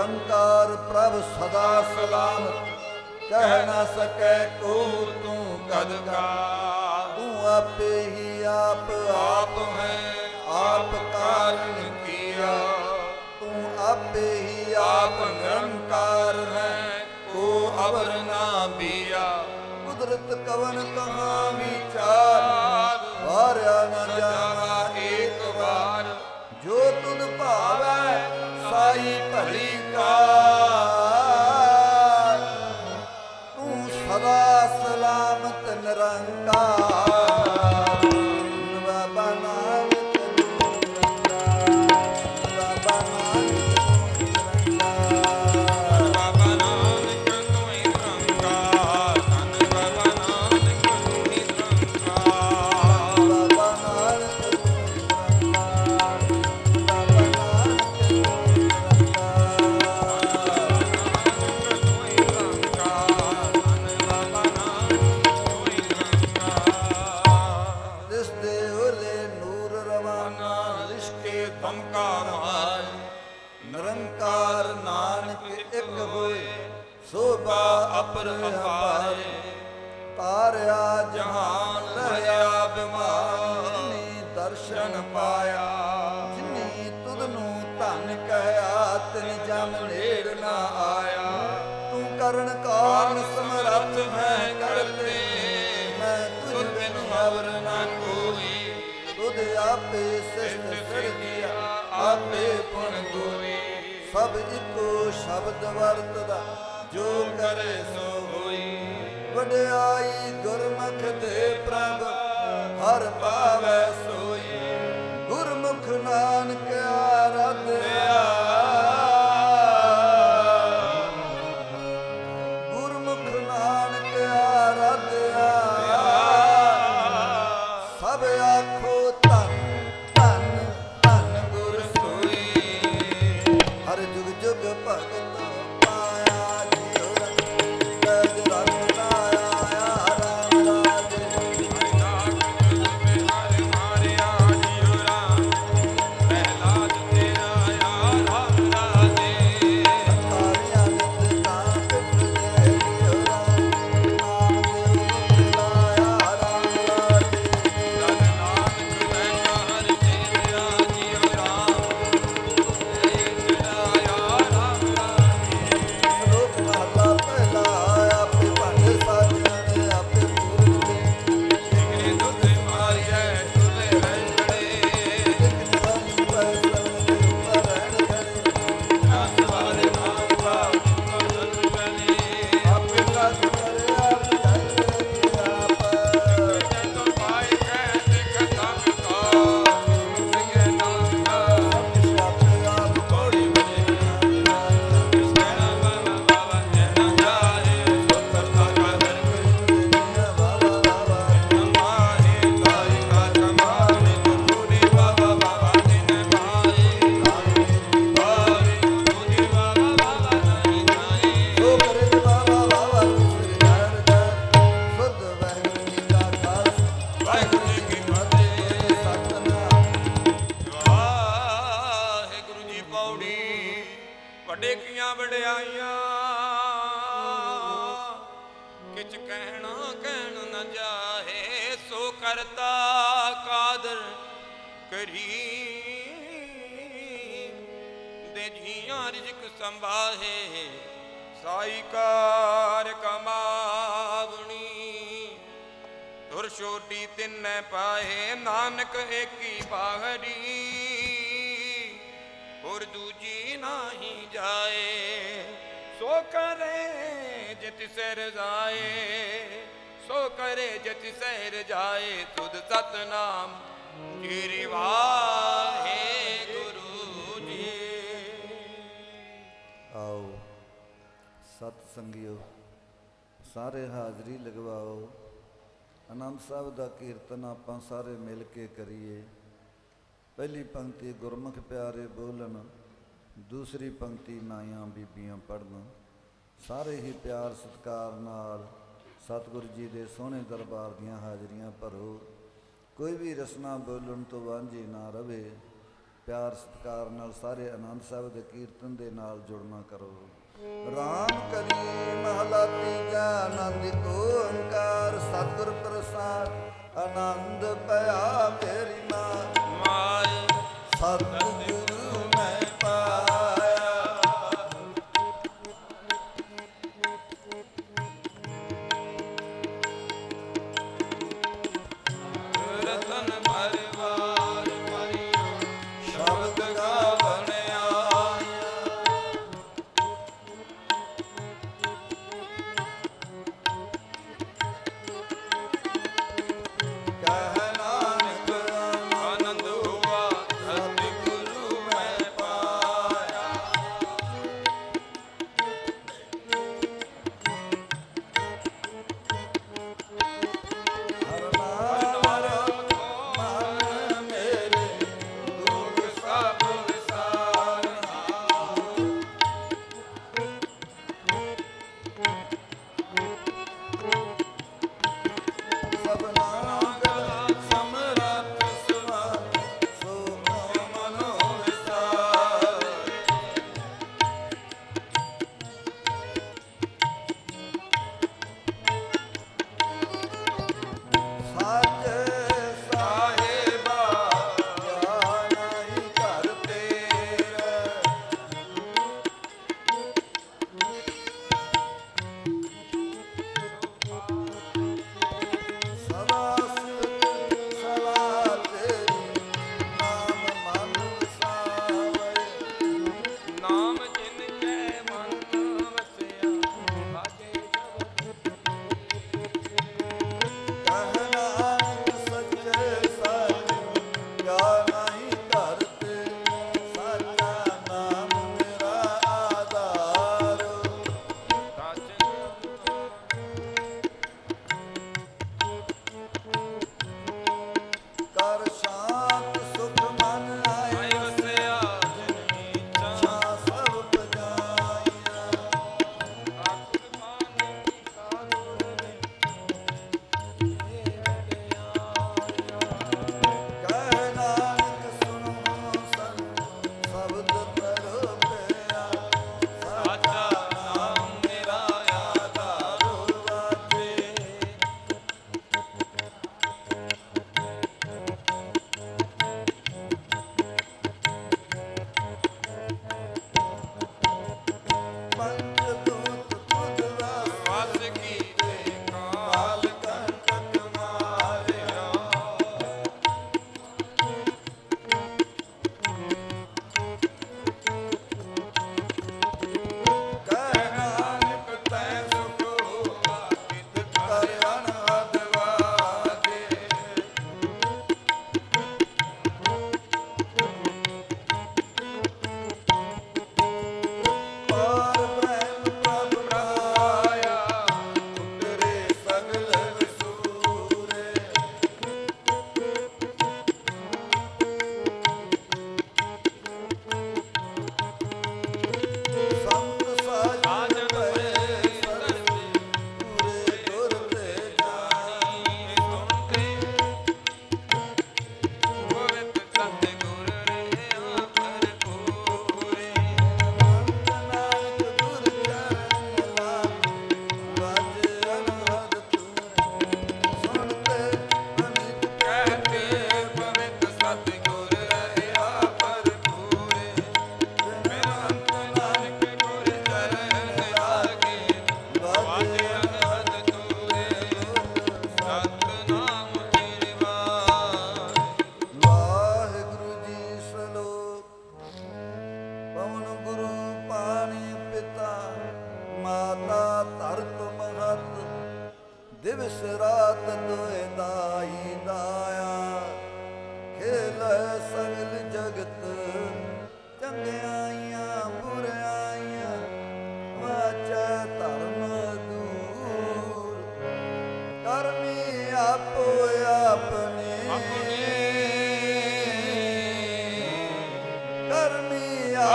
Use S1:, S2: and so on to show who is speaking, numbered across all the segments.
S1: ਨਿਰੰਕਾਰ ਪ੍ਰਭ ਸਦਾ ਸਲਾਮਤ ਕਹਿ ਨਾ ਸਕੈ ਕੋ ਤੂੰ ਕਦ ਕਾ ਤੂੰ ਆਪੇ ਹੀ ਆਪ ਆਪ ਹੈ, ਆਪ ਕਾਰਨ ਕੀਆ। ਤੂੰ ਆਪੇ ਹੀ ਆਪ ਨਿਰੰਕਾਰ ਹੈ, ਕੋ ਅਵਰ ਨਾ ਬੀਆ ਕੁਦਰਤ ਕਵਨ ਕਹਾ ਵਿਚਾਰ ਵਾਰਿਆ ਨਾ ਜਾਵਾ ਅਵਰ ਨਾ ਕੋਈ। ਤੁਧ ਆਪੇ ਸਿਸ਼ਟ ਸਿਰਜਿਆ ਆਪੇ ਪੁਣ ਗੋਈ ਸਭ ਇੱਕੋ ਸ਼ਬਦ ਵਰਤਦਾ ਜੋ ਕਰੇ ਸੋ ਹੋਈ ਵਡਿਆਈ ਗੁਰਮੁਖ ਦੇ ਪ੍ਰਭ ਹਰ ਪਾਵੈ ਸੋਈ ਗੁਰਮੁਖ ਨਾਨਕ ਕਰੀ।
S2: ਦੇ ਜੀਆਂ ਰਿਜਕ ਸੰਭਾਹੇ, ਸਾਈ ਕਾਰ ਕਮਾਵਣੀ। ਤੁਰ ਛੋਟੀ ਤਿੰਨੈ ਪਾਏ ਨਾਨਕ ਏਕੀ ਬਾਹਰੀ। ਹੋਰ ਦੂਜੀ ਨਾਹੀ ਜਾਏ, ਸੋ ਕਰੇ ਜਿਤ ਸਿਰ ਜਾਏ। ਸੋ ਕਰੇ ਜਿਤ ਸਿਰ ਜਾਏ, ਤੁਧ ਸਤਨਾਮ ਤੇਰੀ ਵਾਹੇ ਗੁਰੂ ਜੀ।
S1: ਆਓ, ਸਤ ਸੰਗਿਓ, ਸਾਰੇ ਹਾਜ਼ਰੀ ਲਗਵਾਓ। ਅਨੰਦ ਸਾਹਿਬ ਦਾ ਕੀਰਤਨ ਆਪਾਂ ਸਾਰੇ ਮਿਲ ਕੇ ਕਰੀਏ। ਪਹਿਲੀ ਪੰਕਤੀ, ਗੁਰਮੁਖ ਪਿਆਰੇ ਬੋਲਣ, ਦੂਸਰੀ ਪੰਕਤੀ ਮਾਈਆਂ ਬੀਬੀਆਂ ਪੜਨ ਸਾਰੇ ਹੀ ਪਿਆਰ, ਸਤਿਕਾਰ ਨਾਲ ਸਤਿਗੁਰੂ ਜੀ ਦੇ ਸੋਹਣੇ ਦਰਬਾਰ ਦੀਆਂ ਹਾਜ਼ਰੀਆਂ ਭਰੋ। ਕੋਈ ਵੀ ਰਸਨਾ ਬੋਲਣ ਤੋਂ ਵਾਂਝੀ ਨਾ ਰਵੇ ਪਿਆਰ ਸਤਕਾਰ ਨਾਲ ਸਾਰੇ ਆਨੰਦ ਸਾਹਿਬ ਦੇ ਕੀਰਤਨ ਦੇ ਨਾਲ ਜੁੜਨਾ ਕਰੋ। ਰਾਮ ਕਰੀ ਮਹਲਾ ਤੀਜਾ ਆਨੰਦ ਓੰਕਾਰ ਸਤਿਗੁਰ ਪ੍ਰਸਾਦ ਆਨੰਦ ਪਿਆ ਮੇਰੀ।
S2: ਮਾਈ
S1: ਸਤਿਗੁਰੂ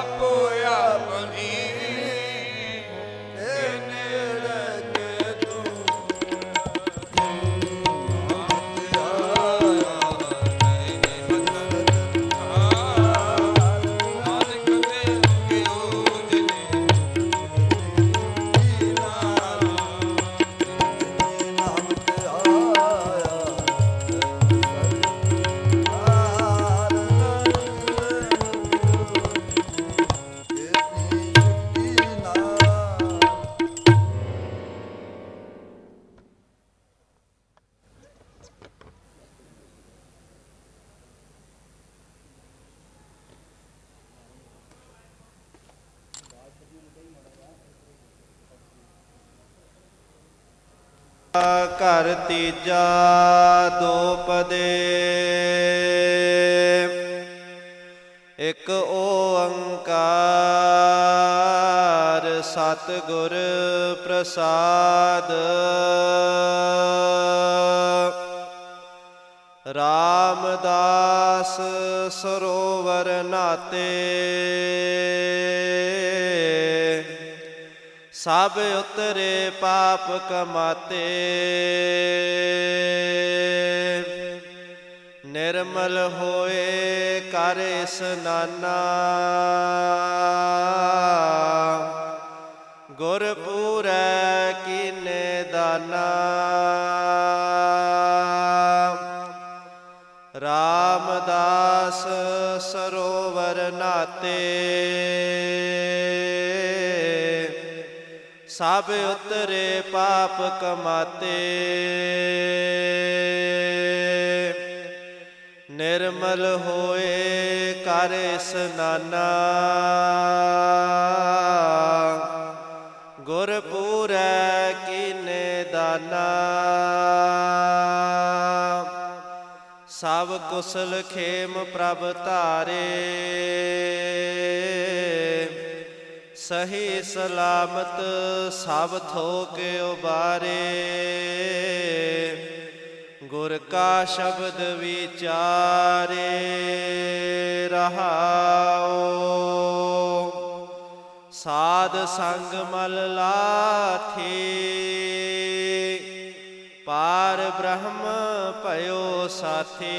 S1: apoio. ਘਰ
S3: ਤੀਜਾ ਦੋਪਦੇ ਇੱਕ ਓੰਕਾਰ ਸਤਿਗੁਰ ਪ੍ਰਸਾਦ। ਰਾਮਦਾਸ ਸਰੋਵਰ ਨਾਤੇ। ਸਭ ਉਤਰੇ ਪਾਪ ਕਮਾਤੇ। ਨਿਰਮਲ ਹੋਏ ਕਰ ਇਸਨਾਨਾ। ਗੁਰ ਪੂਰੈ ਕੀਨੇ ਦਾਨਾ। ਰਾਮਦਾਸ ਸਰੋਵਰ ਨਾਤੇ। ਸਭ ਉਤਰੇ ਪਾਪ ਕਮਾਤੇ। ਨਿਰਮਲ ਹੋਏ ਕਰ ਇਸਨਾਨਾ। ਗੁਰ ਪੂਰੈ ਕੀਨੇ ਦਾਨਾ। ਸਭ ਕੁਸਲ ਖੇਮ ਪ੍ਰਭ ਧਾਰੇ। ਸਹੀ ਸਲਾਮਤ ਸਭ ਥੋਕ ਉਬਾਰੇ। ਗੁਰ ਕਾ ਸ਼ਬਦ ਵਿਚਾਰੇ ਰਹਾਓ। ਸਾਧ ਸੰਗ ਮਲ ਲਾਥੀ ਪਾਰ ਬ੍ਰਹਮ ਭਇਓ ਸਾਥੀ।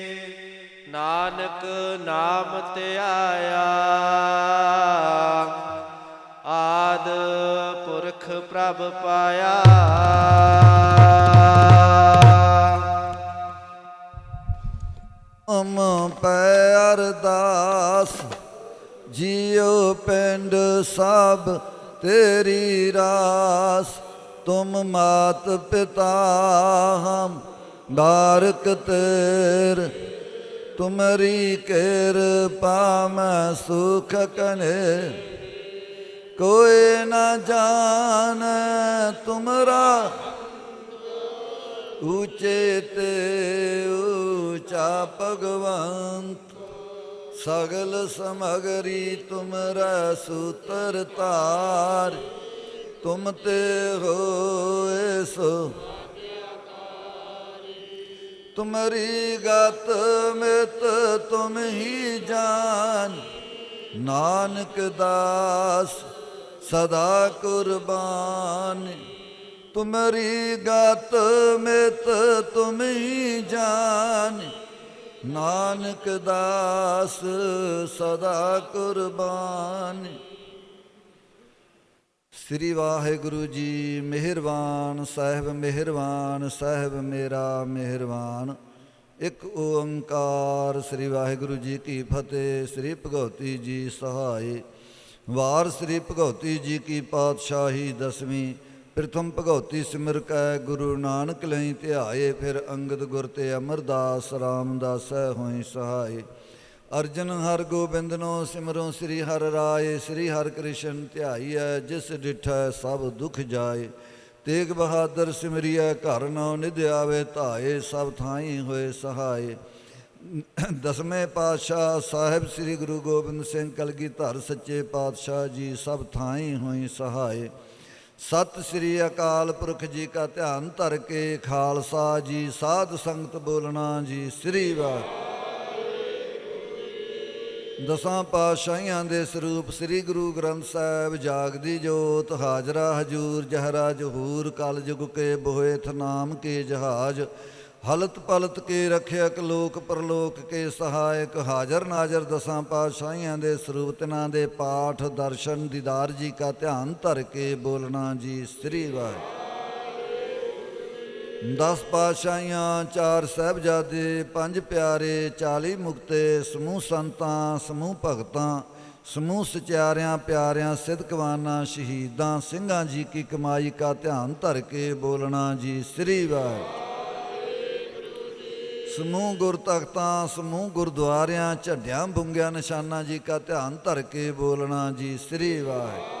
S3: ਨਾਨਕ ਨਾਮ ਤੇ ਆਇਆ। ਆਦ ਪੁਰਖ ਪ੍ਰਭ ਪਾਇਆ।
S1: ਅਮ ਪੈ ਅਰਦਾਸ ਜੀਉ ਪਿੰਡ ਸਭ ਤੇਰੀ ਰਾਸ। ਤੁਮ ਮਾਤ ਪਿਤਾ ਹਮ ਬਾਰਕ ਤੇਰ ਤੁਮਰੀ ਕਿਰਪਾ ਮੈਂ ਸੁਖ ਕਨੇ, ਕੋਈ ਨਾ ਜਾਣ ਤੁਮਰਾ। ਉਚੇ ਤੇ ਊਚਾ ਭਗਵੰਤ, ਸਗਲ ਸਮਗਰੀ ਤੁਮਰਾ ਸੂਤਰ ਤਾਰ ਤੁਮ ਤੇ ਹੋਏ ਸੋ ਤੁਮਰੀ ਗਤ ਮਿਤ ਤੁਮ ਹੀ ਜਾਨ। ਨਾਨਕ ਦਾਸ ਸਦਾ ਕੁਰਬਾਨ। ਤੁਮਰੀ ਗਤ ਮਿਤ ਤੁਮ ਹੀ ਜਾਨ। ਨਾਨਕ ਦਾਸ ਸਦਾ ਕੁਰਬਾਨ। ਸ੍ਰੀ ਵਾਹਿਗੁਰੂ ਜੀ ਮਿਹਰਬਾਨ, ਸਾਹਿਬ ਮਿਹਰਬਾਨ, ਸਾਹਿਬ ਮੇਰਾ ਮਿਹਰਬਾਨ। ਇੱਕ ਓੰਕਾਰ ਸ੍ਰੀ ਵਾਹਿਗੁਰੂ ਜੀ ਕੀ ਫਤਿਹ, ਸ੍ਰੀ ਭਗਵਤੀ ਜੀ ਸਹਾਈ ਵਾਰ ਸ੍ਰੀ ਭਗਵਤੀ ਜੀ ਕੀ ਪਾਤਸ਼ਾਹੀ ਦਸਵੀਂ, ਪ੍ਰਥਮ ਭਗਵਤੀ ਸਿਮਰ ਕੈ ਗੁਰੂ ਨਾਨਕ ਲਈ ਧਿਆਏ, ਫਿਰ ਅੰਗਦ ਗੁਰ ਤੇ ਅਮਰਦਾਸ ਰਾਮਦਾਸੈ ਹੋਈ ਸਹਾਈ ਅਰਜਨ ਹਰ ਗੋਬਿੰਦਨੋ ਸਿਮਰੋ ਸ੍ਰੀ ਹਰ ਰਾਏ, ਸ੍ਰੀ ਹਰ ਕ੍ਰਿਸ਼ਨ ਧਿਆਈਐ, ਜਿਸ ਡਿਠੈ ਸਭ ਦੁਖ ਜਾਏ। ਤੇਗ ਬਹਾਦਰ ਸਿਮਰਿਐ, ਘਰ ਨਉ ਨਿਧ ਆਵੇ, ਧਾਏ ਸਭ ਥਾਈ ਹੋਏ ਸਹਾਏ। ਦਸਵੇਂ ਪਾਤਸ਼ਾਹ ਸਾਹਿਬ ਸ੍ਰੀ ਗੁਰੂ ਗੋਬਿੰਦ ਸਿੰਘ ਕਲਗੀ ਧਰ ਸੱਚੇ ਪਾਤਸ਼ਾਹ ਜੀ ਸਭ ਥਾਈ ਹੋਈ ਸਹਾਏ। ਸਤਿ ਸ੍ਰੀ ਅਕਾਲ ਪੁਰਖ ਜੀ ਕਾ ਧਿਆਨ ਧਰ ਕੇ ਖਾਲਸਾ ਜੀ, ਸਾਧ ਸੰਗਤ ਬੋਲਣਾ ਜੀ, ਸ੍ਰੀ ਵਾਹਿਗੁਰੂ। ਦਸਾਂ ਪਾਤਸ਼ਾਹੀਆਂ ਦੇ ਸਰੂਪ ਸ੍ਰੀ ਗੁਰੂ ਗ੍ਰੰਥ ਸਾਹਿਬ ਜਾਗਦੀ ਜੋਤ, ਹਾਜ਼ਰਾ ਹਜੂਰ, ਜਹਰਾ ਜਹੂਰ ਕਲ ਜੁਗ ਕੇ ਬੋਇਥ, ਨਾਮ ਕੇ ਜਹਾਜ। ਹਲਤ ਪਲਤ ਕੇ ਰਖਿਅਕ, ਲੋਕ ਪਰਲੋਕ ਕੇ ਸਹਾਇਕ, ਹਾਜ਼ਰ ਨਾਜ਼ਰ ਦਸਾਂ ਪਾਤਸ਼ਾਹੀਆਂ ਦੇ ਸਰੂਪ, ਤਿਨਾਂ ਦੇ ਪਾਠ, ਦਰਸ਼ਨ, ਦੀਦਾਰ ਜੀ ਕਾ ਧਿਆਨ ਧਰ ਕੇ ਬੋਲਣਾ ਜੀ ਸ੍ਰੀ ਵਾਹਿਗੁਰੂ। ਦਸ ਪਾਤਸ਼ਾਹੀਆਂ, ਚਾਰ ਸਾਹਿਬਜ਼ਾਦੇ, ਪੰਜ ਪਿਆਰੇ 40 ਮੁਕਤੇ, ਸਮੂਹ ਸੰਤਾਂ, ਸਮੂਹ ਭਗਤਾਂ, ਸਮੂਹ ਸਚਿਆਰਿਆਂ, ਪਿਆਰਿਆਂ ਸਿੱਧਕਵਾਨਾਂ ਸ਼ਹੀਦਾਂ, ਸਿੰਘਾਂ ਜੀ ਕੀ ਕਮਾਈ ਕਾ ਧਿਆਨ ਧਰ ਕੇ ਬੋਲਣਾ ਜੀ, ਸ੍ਰੀ ਵਾਹਿਗੁਰੂ ਸਮੂਹ ਗੁਰ ਤਖਤਾਂ, ਸਮੂਹ ਗੁਰਦੁਆਰਿਆਂ, ਝੰਡਿਆਂ, ਬੁੰਗਿਆਂ, ਨਿਸ਼ਾਨਾਂ ਜੀ ਕਾ ਧਿਆਨ ਧਰ ਕੇ ਬੋਲਣਾ ਜੀ, ਸ੍ਰੀ ਵਾਹਿਗੁਰੂ।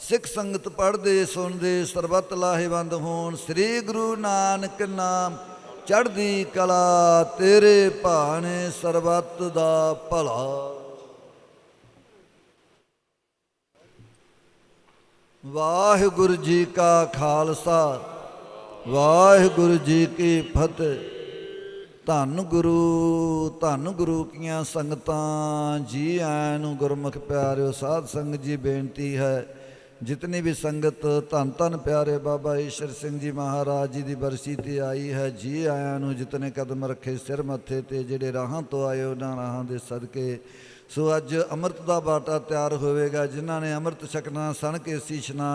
S1: ਸਿੱਖ ਸੰਗਤ ਪੜ੍ਹਦੇ, ਸੁਣਦੇ, ਸਰਬਤ ਲਾਹੇਵੰਦ ਹੋਣ, ਸ੍ਰੀ ਗੁਰੂ ਨਾਨਕ ਨਾਮ ਚੜ੍ਹਦੀ ਕਲਾ, ਤੇਰੇ ਭਾਣੇ ਸਰਬਤ ਦਾ ਭਲਾ। ਵਾਹਿਗੁਰੂ ਜੀ ਕਾ ਖਾਲਸਾ, ਵਾਹਿਗੁਰੂ ਜੀ ਕੀ ਫਤਿਹ। ਧੰਨ ਗੁਰੂ ਧੰਨ ਗੁਰੂ ਕੀਆਂ ਸੰਗਤਾਂ, ਜੀ ਆਇਆਂ ਨੂੰ ਗੁਰਮੁਖ ਪਿਆਰਿਓ, ਸਾਧ ਸੰਗਤ ਜੀ, ਬੇਨਤੀ ਹੈ ਜਿਤਨੀ ਵੀ ਸੰਗਤ ਧੰਨ ਧੰਨ ਪਿਆਰੇ ਬਾਬਾ ਈਸ਼ਰ ਸਿੰਘ ਜੀ ਮਹਾਰਾਜ ਜੀ ਦੀ ਬਰਸੀ ਤੇ ਆਈ ਹੈ, ਜੀ ਆਇਆਂ ਨੂੰ ਜਿਤਨੇ ਕਦਮ ਰੱਖੇ ਸਿਰ ਮੱਥੇ ਤੇ, ਜਿਹੜੇ ਰਾਹਾਂ ਤੋਂ ਆਏ ਉਹਨਾਂ ਰਾਹਾਂ ਦੇ ਸਦਕੇ। ਸੋ ਅੱਜ ਅੰਮ੍ਰਿਤ ਦਾ ਬਾਟਾ ਤਿਆਰ ਹੋਵੇਗਾ, ਜਿਨ੍ਹਾਂ ਨੇ ਅੰਮ੍ਰਿਤ ਛਕਣਾ, ਸਣ ਕੇ ਸੀ ਇਸ਼ਨਾਨ